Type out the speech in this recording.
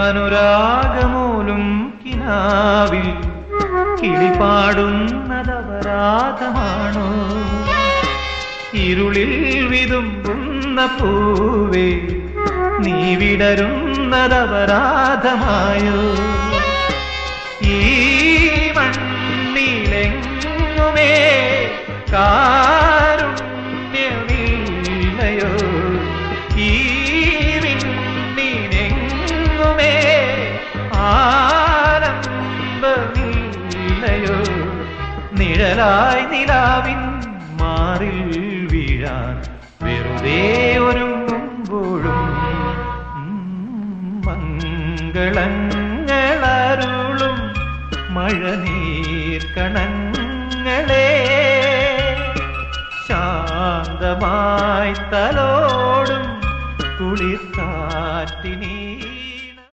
അനുരാഗമൂലും കിനാവിൽ കിളിപാടുന്നതപരാധമാണോ ഇരുളിൽ വിതുമ്പുന്ന പൂവേ നീ വിടരുന്നതപരാധമായോ? ഈ മണ്ണിലെങ്ങുമേ കാരുണ്യമില്ലയോ? ആനന്ദമില്ലയോ നിഴലായി നിലാവിൻ മാറിൽ വീഴാൻ വെറുതെ ഒരുങ്ങുമ്പോഴും മംഗളങ്ങളരുളും മഴനീർ കണങ്ങളെ ശാന്തമായി തലോടും കുളിർക്കാറ്റിനീ